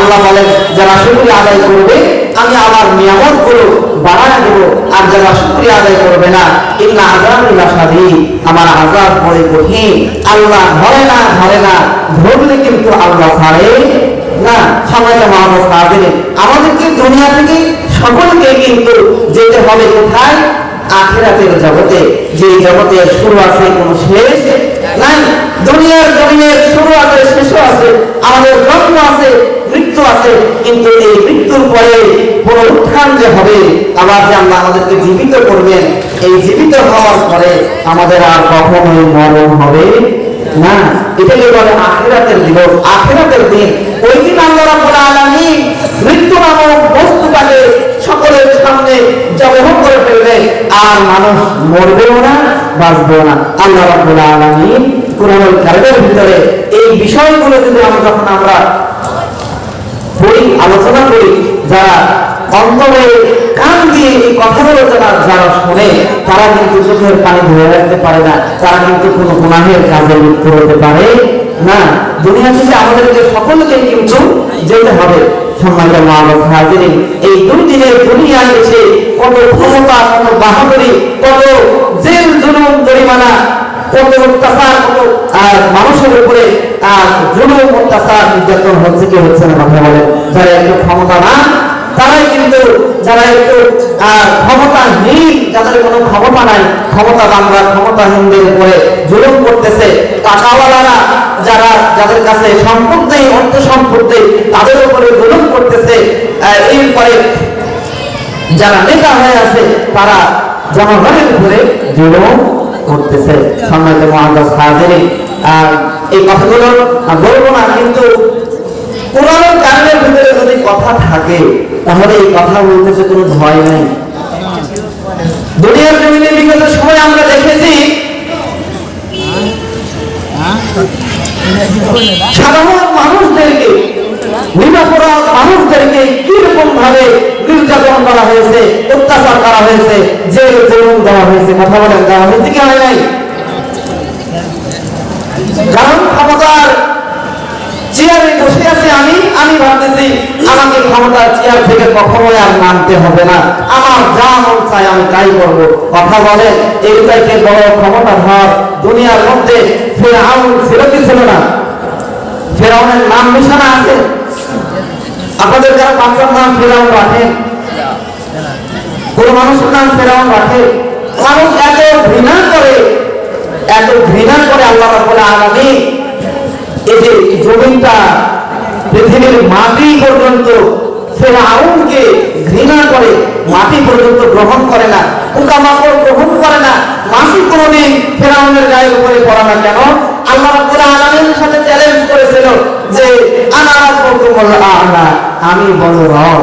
আল্লাহ বলেন, যারা শুক্রিয়া আদায় করবে, আমি নিয়ামত বাড়ায় দেবো, আর যারা শুক্রিয়া আদায় করবে না সাদি আমার কঠিন, আল্লাহ ধরে না ধরে না, ধরলে কিন্তু আল্লাহ ছাড়ে না। আমাদেরকে দুনিয়া থেকে সকলকে কিন্তু যেতে হবে কোথায়? আখেরাতের জগতে। যে জগতের শুরু আছে কোনো শেষ দুনিয়ার শুরু আছে আছে, আমাদের জন্ম আছে, মৃত্যু আছে, কিন্তু এই মৃত্যুর পরে পুনরুত্থান যে হবে, আবার যে আল্লাহ আমাদেরকে জীবিত করবেন, এই জীবিত হওয়ার পরে আমাদের আর কখনোই মরণ হবে না। এটাকে বলে আখেরাতের দিবস। আখেরাতের দিন, ওই দিন আল্লাহ মৃত্যু নামক বস্তুটাকে সকলের সামনে জবহ করে ফেলবে আর মানুষ মরবেও না। বাঁচবেও না। আল্লাহ রাব্বুল আলামিন কোরআনুল কারিমের ভিতরে এই বিষয়গুলো যদি আমরা যখন আমরা পড়ি, আলোচনা করি, যারা অন্তরে কান দিয়ে এই কথাগুলো যারা যারা শোনে, তারা কিন্তু চোখের পানি ধরে রাখতে পারে না। তারা কিন্তু কোনো গুনাহের কাজে লিপ্ত হতে পারে না। দুনিয়া থেকে আমাদেরকে সকলকে কিন্তু যেতে হবে। সম্মানিত মহানব হাজিরিন, এই দুই দিনের দুনিয়ায় এসে কত ক্ষমতা, কত বাহাদুরি, কত জেল, জুলুম, জরিমানা, কত অত্যাচার, কত, আর মানুষের উপরে, আর জুলুম, অত্যাচার নির্যাতন হচ্ছে, কি হচ্ছে না, কথা বলেন। যারা একটু ক্ষমতা না তারাই কিন্তু যারা একটু ক্ষমতাহীন যাদের কোনো ক্ষমতা নাই ক্ষমতা বাংলা ক্ষমতাহীনদের উপরে জুলুম করতেছে, টাকাওয়ালারা যারা, যাদের কাছে সম্পদ নেই, অর্থ সম্পদ নেই, তাদের উপরে জুলুম করতেছে এরপরে যারা নেতা হয়ে আছে, তারা জনগণের উপরে জুলুম করতেছে। সম্মানিত মহাদাস হাজিরি। আর এই কথাগুলো বলব না, কিন্তু কোরআনের কারণের ভিতরে যদি কথা থাকে, তাহলে এই কথা বলতে তো কোনো ভয় নাই। দুনিয়ার জমিনে বিগত সময় আমরা দেখেছি, সাধারণ মানুষদেরকে, নিরাপরাধ মানুষদেরকে কীরকম ভাবে নির্যাতন করা হয়েছে, অত্যাচার করা হয়েছে, জেল জেলুন দেওয়া হয়েছে, কথা বলেন, দেওয়া হয়েছে কি হয় নাই? কারণ ক্ষমতার চেয়ারে বসে আছে আমি আমি ভাবতেছি আমাকে ক্ষমতার চেয়ার থেকে কখনোই আর হবে না। আমার যা মন চাই আমি তাই করব। কথা বড় ক্ষমতা ধর, দুনিয়ার মধ্যে ফেরাউন ছিল ছিল না? ফেরাউনের নাম নিশানা আছে? আপনাদের যারা বাচ্চার নাম ফেরাউন রাখেন কোন মানুষের নাম ফেরাউন রাখে। মানুষ এত ঘৃণা করে, এত ঘৃণা করে আল্লাহ রাব্বুল আলামিন এই যে জমিনটা পৃথিবীর মাটি পর্যন্ত, ফেরাউনকে ঘৃণা করে, মাটি পর্যন্ত গ্রহণ করে না, পোকামাকড় গ্রহণ করে না, মাটি কোনোদিন ফেরাউনের গায়ের উপরে পড়া না কেন? আল্লাহ রাব্বুল আলামিনের সাথে চ্যালেঞ্জ করেছিল যে, আনা রাব্বুকুম আলা আমি বড় রব।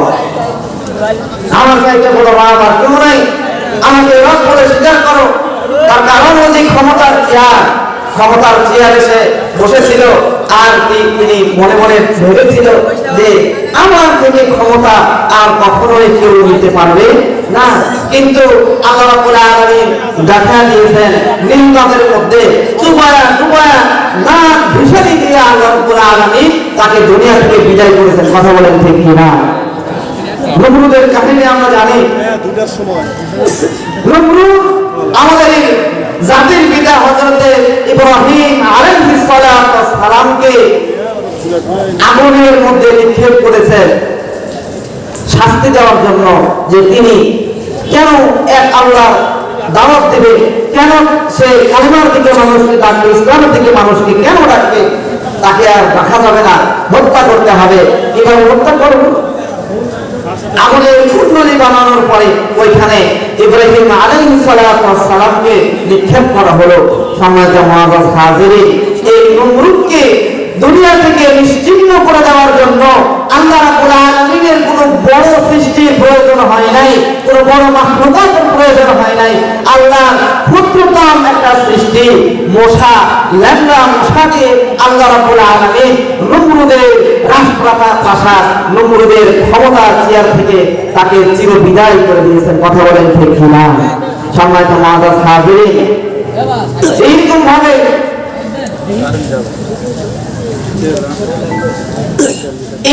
আমার চাইতে বড় রব আর কেউ নাই। আমাকে রব বলে স্বীকার করো। তার কারণ যে ক্ষমতার চেয়ার। ক্ষমতার চেয়ারে সে বসেছিল আর তিনি মনে মনে ভেবেছিল যে আমার থেকে ক্ষমতা আর কখনোই কেউ নিতে পারবে না। কিন্তু আল্লাহ রাব্বুল আলামিন দেখা দিয়েছেন, নিম্নদের মধ্যে চুবায়া চুবায়া না ভীষণই দিয়ে আল্লাহ রাব্বুল আলামিন তাকে দুনিয়া থেকে বিদায় করেছেন। কথা বলেন ঠিক না নমরুদের কাহিনী আমরা জানি। হ্যাঁ দুটার সময়। নমরুদ আমাদের এই জাতির পিতা হযরতে ইব্রাহিম আলাইহিস সালামকে আগুনের মধ্যে নিক্ষেপ করেছেন শাস্তি দেওয়ার জন্য যে তিনি কেন এক আল্লাহ দাওয়াত দেবে কেন সে কালিমার দিকে মানুষকে ডাকবে ইসলামের দিকে মানুষকে কেন ডাকবে তাকে আর রাখা যাবে না হত্যা করতে হবে। কীভাবে হত্যা করব? আগুনের কুণ্ডলি বানানোর পরে ওইখানে ইব্রাহিম আলাইহিস সালামকে নিক্ষেপ করা হলো। সম্মানিত মুআজ্জাজ হাজিরিন, এই নমরুদকে দুনিয়া থেকে নিশ্চিহ্ন করে দেওয়ার জন্য আল্লাহ রাব্বুল আলামিনের কোনো বড় সৃষ্টির প্রয়োজন হয় নাই, কোনো বড় মাখলুকাতের প্রয়োজন হয় নাই। আল্লাহ ক্ষুদ্রতম একটা সৃষ্টি, মশা, ল্যাংড়া মশাকে আল্লাহ রাব্বুল আলামিন নমরুদের পাশা নমরুদের ক্ষমতার চেয়ার থেকে তাকে চির বিদায় করে দিয়েছেন। কথা বলেন ঠিক কিনা? সম্মানিত মহাদাস হাজিরিন, এইরকম ভাবে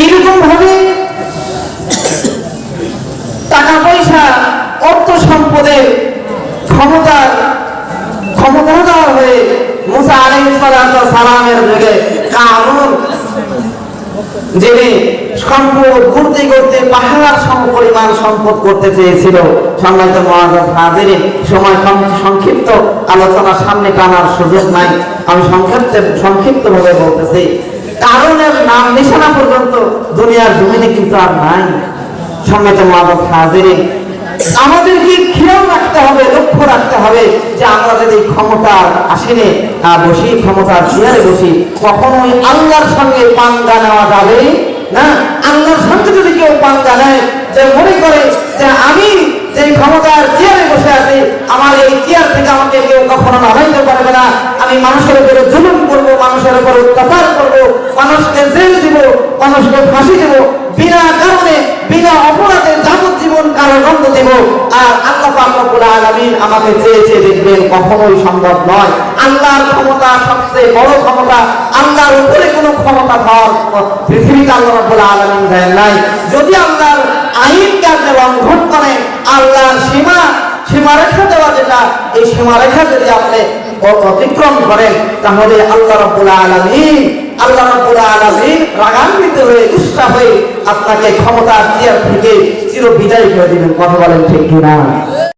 এইরকম ভাবে টাকা পয়সা অর্থ সম্পদের ক্ষমতার ক্ষমতাধর হয়ে মুসা ওয়াস সালামের যুগে কারুন যিনি সম্পদ ঘুরতে করতে পাহাড় সম পরিমাণ সম্পদ করতে চেয়েছিল। সম্মানিত মহারাজ হাজিরে সময় সংক্ষিপ্ত আলোচনা সামনে টানার সুযোগ নাই। আমি সংক্ষিপ্ত সংক্ষিপ্ত ভাবে বলতেছি, কারণের নাম নিশানা পর্যন্ত দুনিয়ার জমিনে কিন্তু আর নাই। সম্মানিত মহারাজ হাজিরিন আমাদেরকে খেয়াল রাখতে হবে, লক্ষ্য রাখতে হবে যে আমরা যদি ক্ষমতার আসীনে বসি, ক্ষমতার চেয়ারে বসি, কখনোই আল্লাহর সঙ্গে পাঙ্গা নেওয়া যাবে না। আল্লাহর সঙ্গে যদি কেউ পাঙ্গা নেয়, যে মনে করে যে আমি যে ক্ষমতার চেয়ারে বসে আছি, আমার এই চেয়ার থেকে আমাকে কেউ কখনো নামাইতে পারবে না। আমি মানুষের উপরে জুলুম করব, মানুষের উপরে অত্যাচার করব, মানুষকে জেল দিব, মানুষকে ফাঁসি দিব, বিনা কারণে কারাদণ্ড দেব। আর আল্লাহ রব্বুল আলামিন আমাকে চেয়ে চেয়ে দেখবেন কখনোই সম্ভব নয়। আল্লাহর ক্ষমতা সবচেয়ে বড় ক্ষমতা, আল্লাহর উপরে কোনো ক্ষমতা ধর, পৃথিবীতে আল্লাহ রব্বুল আলামিন দেন নাই। যদি আল্লাহর আইনকে আপনি লঙ্ঘন করেন, আল্লাহর সীমা, সীমারেখা দেওয়া যেটা, এই সীমারেখা যদি আপনি অ- অতিক্রম করেন, তাহলে আল্লাহ রাব্বুল আলামিন, আল্লাহ রাব্বুল আলামিন রাগান্বিত হয়ে উৎসাহ হয়ে আপনাকে ক্ষমতা চেয়ার থেকে চির বিদায় করে দিবেন। কথা বলেন ঠিক কিনা?